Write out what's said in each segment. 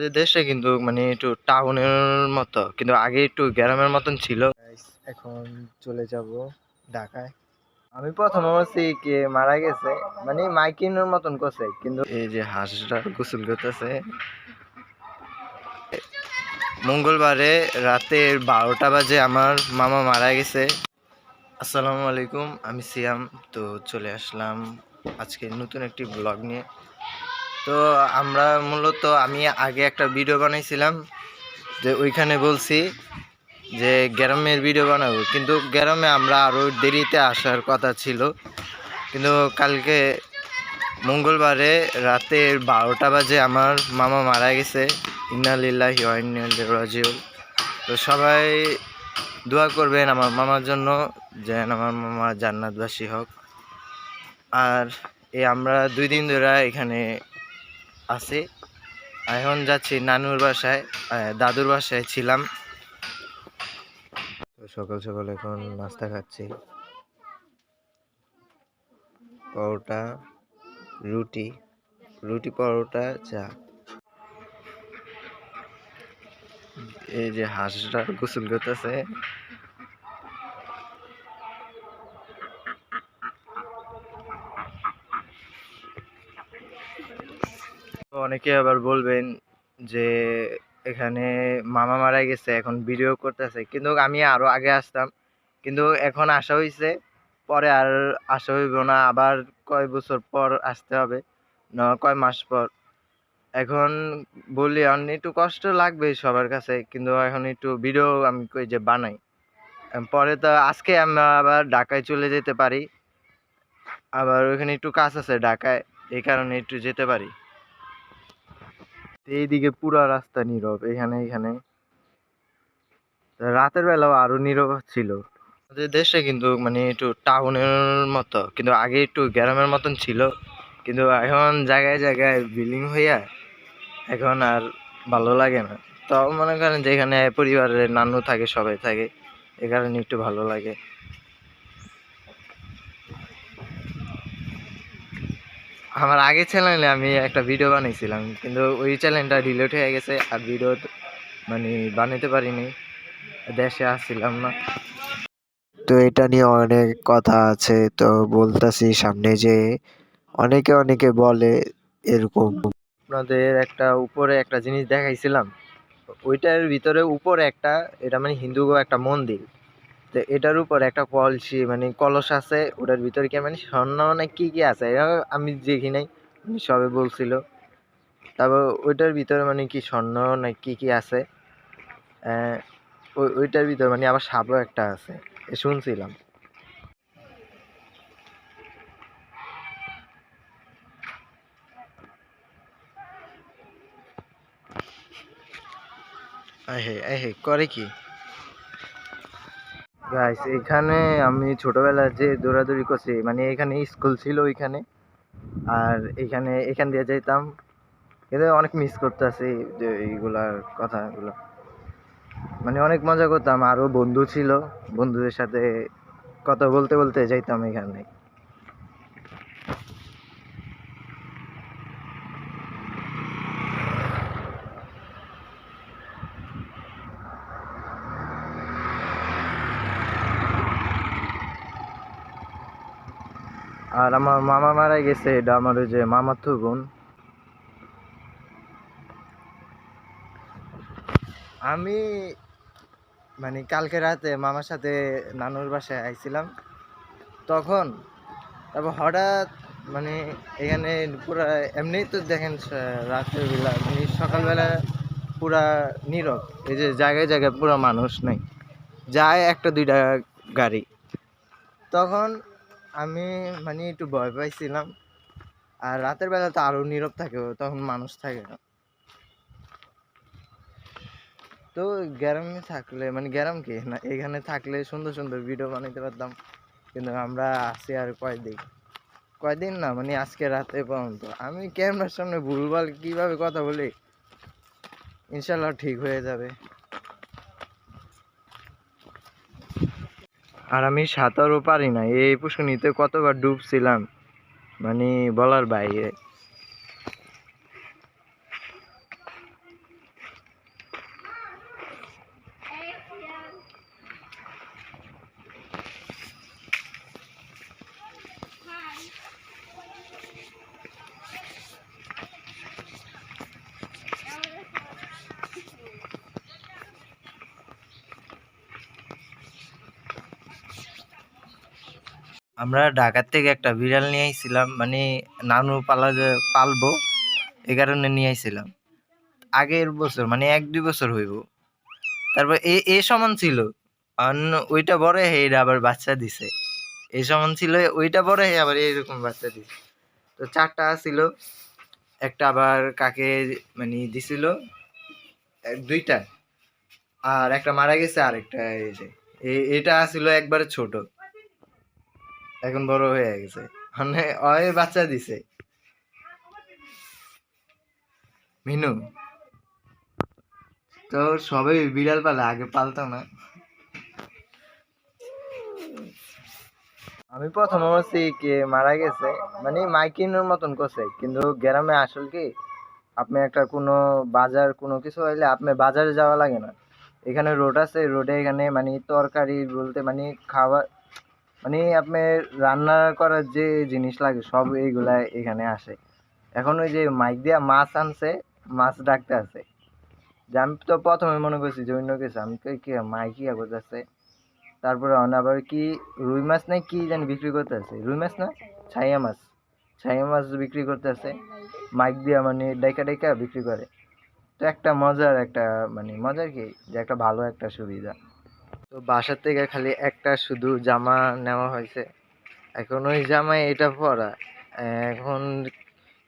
আমাদের দেশে কিন্তু মানে একটু টাউনের মতো, কিন্তু আগে একটু গ্রামের মতন ছিল। এখন চলে যাব ঢাকায়। আমি প্রথম ভাবছি কে মারা গেছে মানে মাইকিনের মতন করছে, কিন্তু এই যে হাঁসটা গোসল করতেছে। মঙ্গলবারে রাতের বারোটা বাজে আমার মামা মারা গেছে। আসসালামু আলাইকুম, আমি সিয়াম, তো চলে আসলাম আজকে নতুন একটি ব্লগ নিয়ে। তো আমরা মূলত, আমি আগে একটা ভিডিও বানাইছিলাম, যে ওইখানে বলছি যে গ্রামের ভিডিও বানাবো। কিন্তু গ্রামে আমরা আরও দেরিতে আসার কথা ছিল। কিন্তু কালকে মঙ্গলবারে রাতের বারোটা বাজে আমার মামা মারা গেছে। ইন্নালিল্লাহি ইলাইহি তো সবাই দোয়া করবেন আমার মামার জন্য, যেন আমার মামা জান্নাতবাসী হোক। আর এই আমরা দুই দিন ধরে এখানে আছি। এখন যাচ্ছি নানুর বাসায় দাদুর বাসায় ছিলাম। সকাল সকাল এখন নাস্তা খাচ্ছি। পরোটা, রুটি রুটি, পরোটা, চা। এই যে হাঁসটা গোসল করতেছে। অনেকে আবার বলবেন যে, এখানে মামা মারা গেছে, এখন ভিডিও করতেছে। কিন্তু আমি আরও আগে আসতাম। কিন্তু এখন আসা হয়েছে পরে আর আসা হইব না। আবার কয় বছর পর আসতে হবে, না, কয় মাস পর। এখন বলি এখন একটু কষ্ট লাগবে সবার কাছে, কিন্তু এখন একটু ভিডিও আমি কই যে বানাই। পরে তো আজকে আমরা আবার ঢাকায় চলে যেতে পারি। আবার ওইখানে একটু কাজ আছে ঢাকায়, এই কারণে একটু যেতে পারি। এইদিকে পুরা রাস্তা নীরব এখানে এখানে রাতের বেলাও আরও নীরব ছিল। আমাদের দেশে কিন্তু মানে একটু টাউনের মতো, কিন্তু আগে একটু গ্রামের মতন ছিল। কিন্তু এখন জায়গায় জায়গায় বিল্ডিং হইয়া এখন আর ভালো লাগে না। তো মনে করেন যে এখানে পরিবারের নানু থাকে, সবাই থাকে, এ কারণে একটু ভালো লাগে। আমার আগের চ্যানেলে আমি একটা ভিডিও বানিয়েছিলাম কিন্তু ওই চ্যানেলটা ডিলিট হয়ে গেছে আর ভিডিও মানে বানাতে পারিনি দেশে আসছিলাম না। তো এটা নিয়ে অনেক কথা আছে তো বলতাছি সামনে যে অনেকে অনেকে বলে এরকম। আপনাদের একটা উপরে একটা জিনিস দেখাইছিলাম ওইটার ভিতরে উপরে একটা এটা মানে হিন্দু একটা মন্দির। তো এটার উপর একটা কলসি মানে কলস আছে, ওটার ভিতরে কি মানে স্বর্ণ না কি কি আছে? এটা আমি দেখি নাই মানে সবে বলছিল। তারপর ওইটার ভিতরে মানে কি স্বর্ণ না কী কি আছে? ওই- ওইটার ভিতরে মানে আবার সাপও একটা আছে শুনছিলাম। আহে আহে করে কি? গাইস এখানে আমি ছোটবেলায় যে দৌড়াদৌড়ি করছি মানে এখানে স্কুল ছিল ওইখানে, আর এখানে, এখান দিয়ে যেতাম কিন্তু অনেক মিস করতেছি যে এইগুলার কথাগুলো। মানে অনেক মজা করতাম আরও বন্ধু ছিল, বন্ধুদের সাথে কথা বলতে বলতে যাইতাম এখানে। আর আমার মামা মারা গেছে, এটা আমার ওই যে মামাতো বোন। আমি মানে কালকে রাতে মামার সাথে নানুর বাসায় আইছিলাম। তখন, তারপর হঠাৎ মানে এখানে পুরা এমনি তো দেখেন, স- রাতের বেলা মানে সকালবেলা পুরা নীরব। এই যে জায়গায় জায়গায় পুরা মানুষ নাই। যায় একটা দুইটা গাড়ি। তখন আমি মানে একটু ভয় পাইছিলাম। আর রাতের বেলা তো আরও নীরব থাকে, তখন মানুষ থাকে না। তো গ্যারামে থাকলে মানে গ্রাম কি? না, এখানে থাকলে সুন্দর সুন্দর ভিডিও বানাইতে পারতাম। কিন্তু আমরা আছি আর কয়দিন? কয়দিন না মানে আজকে রাতে পর্যন্ত। আমি ক্যামেরার সামনে ভুলভাল কীভাবে কথা বলি? ইনশাল্লাহ ঠিক হয়ে যাবে। আর আমি সাঁতারও পারি না। এই পুষ্করণীতে কতবার ডুবছিলাম? মানে বলার বাইরে। আমরা ঢাকার থেকে একটা বিড়াল নিয়ে আইছিলাম মানে নানু পালা পালবো, এ কারণে নিয়ে আইছিলাম। আগের বছর মানে এক দুই বছর হইব। তারপর এ এ সমান ছিল। আর ওইটা বড় এটা আবার বাচ্চা দিছে। এই সমান ছিল, ওইটা বড় হয়ে আবার এরকম বাচ্চা দিছে। তো চারটা ছিল একটা আবার কাকে মানে দিছিল দুইটা। আর একটা মারা গেছে আর একটা এই যে এটা ছিল একবারে ছোট। এখন বড় হয়ে গেছে। মানে অয় বাচ্চা দিছে। মিনু তো সবাই বিড়াল পালে, আগে পালতো না। আমি প্রথম অবশ্যই কে মারা গেছে মানে মাইকিনের মতন করছে, কিন্তু গ্রামে আসল কি, আপনি একটা কোনো বাজার কোনো কিছু হইলে আপনি বাজারে যাওয়া লাগে না। এখানে রোড আছে, রোডে এখানে মানে তরকারি বলতে মানে খাবার মানে আপনি রান্না করার যে জিনিস লাগে, সব এইগুলা এখানে আসে। এখন ওই যে মাইক দিয়া মাছ আনছে, মাছ ডাকতে আছে। যে আমি তো প্রথমে মনে করছি যে অন্য কিছু, আমি কি মাইকি করতেছে। তারপরে আবার কি, রুই মাছ নাই কি জানি বিক্রি করতে আছে? রুই মাছ না? ছাইয়া মাছ। ছাইয়া মাছ বিক্রি করতে আছে। মাইক দিয়া মানে ডাইকা ডাইকা বিক্রি করে। তো একটা মজার একটা মানে মজার কি? যে একটা ভালো একটা সুবিধা। তো বাসার থেকে খালি একটা শুধু জামা নেওয়া হয়েছে। এখন ওই জামায় এটা পরা। এখন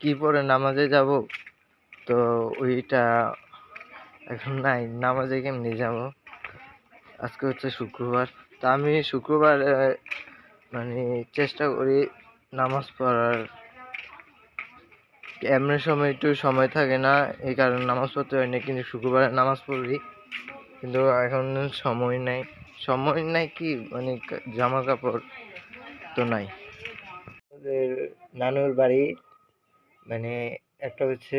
কি পরে নামাজে যাব? তো ওইটা এখন নাই, নামাজে কেমনি যাব? আজকে হচ্ছে শুক্রবার। তা আমি শুক্রবার মানে চেষ্টা করি নামাজ পড়ার। এমনি সময় একটু সময় থাকে না, এই কারণে নামাজ পড়তে হয় না, কিন্তু শুক্রবারে নামাজ পড়ি। কিন্তু এখন সময় নাই। সময় নাই কি? মানে জামা কাপড় তো নাই। নানুর বাড়ি মানে একটা হচ্ছে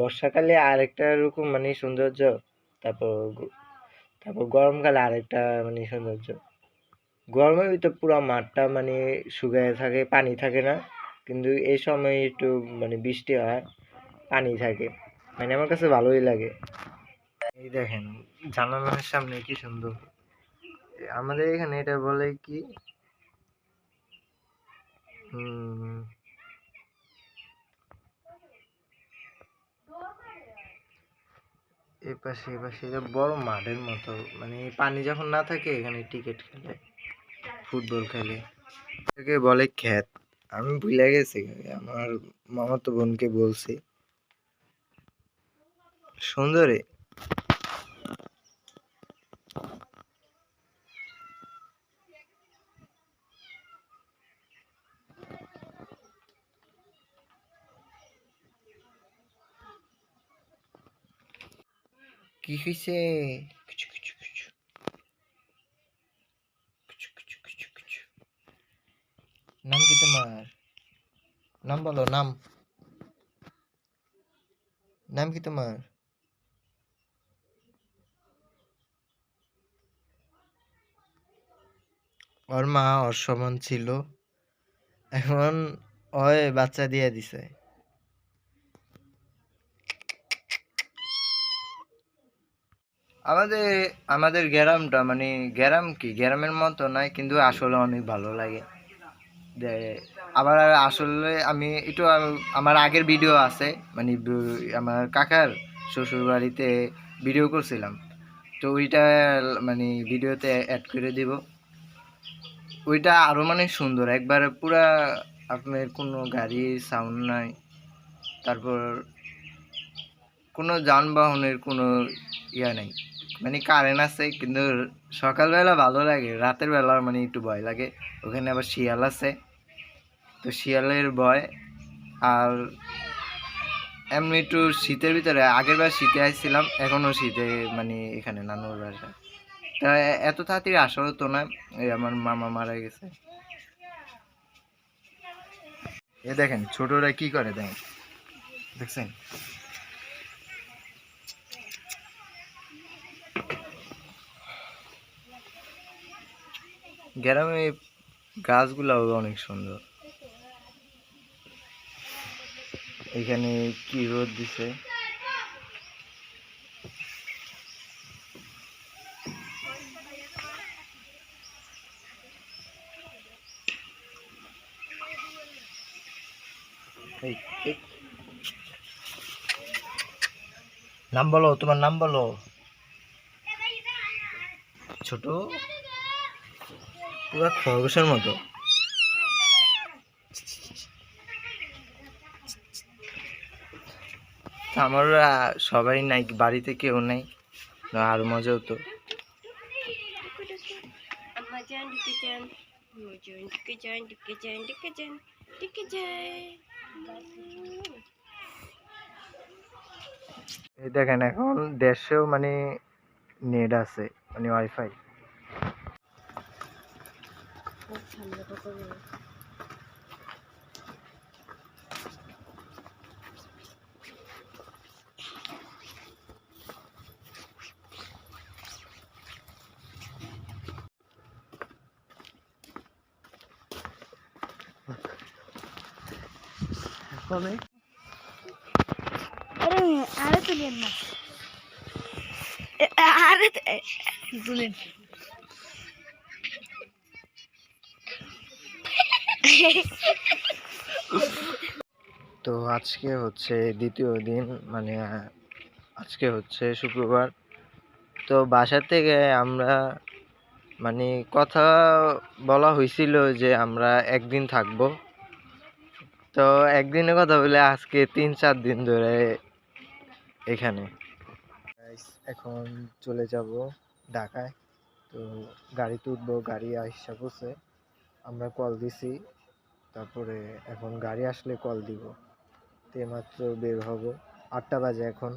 বর্ষাকালে আরেকটা এরকম মানে সৌন্দর্য, তারপর তারপর গরমকালে আরেকটা মানে সৌন্দর্য। গরমের তো পুরো মাঠটা মানে শুকায় থাকে, পানি থাকে না, কিন্তু এই সময় একটু মানে বৃষ্টি হয়, পানি থাকে। মানে আমার কাছে ভালোই লাগে। এই দেখেন, জানালার সামনে কি সুন্দর। আমাদের এখানে এটা বলে কি? এ পাশে এ পাশে বড় মাঠের মতো। মানে পানি যখন না থাকে, এখানে ক্রিকেট খেলে, ফুটবল খেলে। এটাকে বলে খ্যাত। আমি ভুলে গেছি, আমার মামাতো বোনকে বলছি। সুন্দরে? কি হয়েছে কুচু কুচু কুচু কুচু কুচু কুচু কুচু নাম কি তোমার নাম বলো নাম নাম কি তোমার ওর মা ওর ছিল। এখন ওই বাচ্চা দিয়ে দিছে। আমাদের আমাদের গ্রামটা মানে গ্রাম কি? গ্রামের মতো নয় কিন্তু আসলে অনেক ভালো লাগে। যে আবার আসলে আমি একটু আমার আগের ভিডিও আছে মানে আমার কাকার শ্বশুর বাড়িতে ভিডিও করছিলাম। তো ওইটা মানে ভিডিওতে অ্যাড করে দিব। ওইটা আরও মানে সুন্দর, একবার পুরা আপনার কোনো গাড়ির সাউন্ড নাই, তারপর কোনো যানবাহনের কোনো ইয়া নেই। মানে কারেন্ট আছে, কিন্তু সকালবেলা ভালো লাগে, রাতের বেলা মানে একটু ভয় লাগে। ওখানে আবার শিয়াল আছে, তো শিয়ালের ভয়। আর এমনি একটু শীতের ভিতরে, আগের বার শীতে আসছিলাম এখনও শীতে মানে এখানে নানুর বাসা। তা এত তাড়াতাড়ি আসা হতো না এই আমার মামা মারা গেছে। এ দেখেন, ছোটরা কি করে দেখেন? দেখছেন? গ্রামে গাছগুলাও অনেক সুন্দর। এখানে কি রোদ দিছে। নাম বলো তোমার নাম বলো। ছোট? পুরো খরগোশের মতো। তা আমার সবাই নাই বাড়িতে কেউ নাই না আরও মজা হতো। দেখেন এখন দেশেও মানে নেট আছে মানে ওয়াইফাই কবে আরে আরে তুলেন না আরে তুলেন তো আজকে হচ্ছে দ্বিতীয় দিন মানে আজকে হচ্ছে শুক্রবার। তো বাসা থেকে আমরা মানে কথা বলা হয়েছিল যে আমরা একদিন থাকব। তো একদিনের কথা বলে আজকে তিন চার দিন ধরে এখানে। এখন চলে যাব ঢাকায়। তো গাড়িতে উঠবো, গাড়ি আসা পড়ছে। আমরা কল দিছি। তারপরে এখন গাড়ি আসলে কল দিব। তো মাত্র বের হব। আটটা বাজে এখন।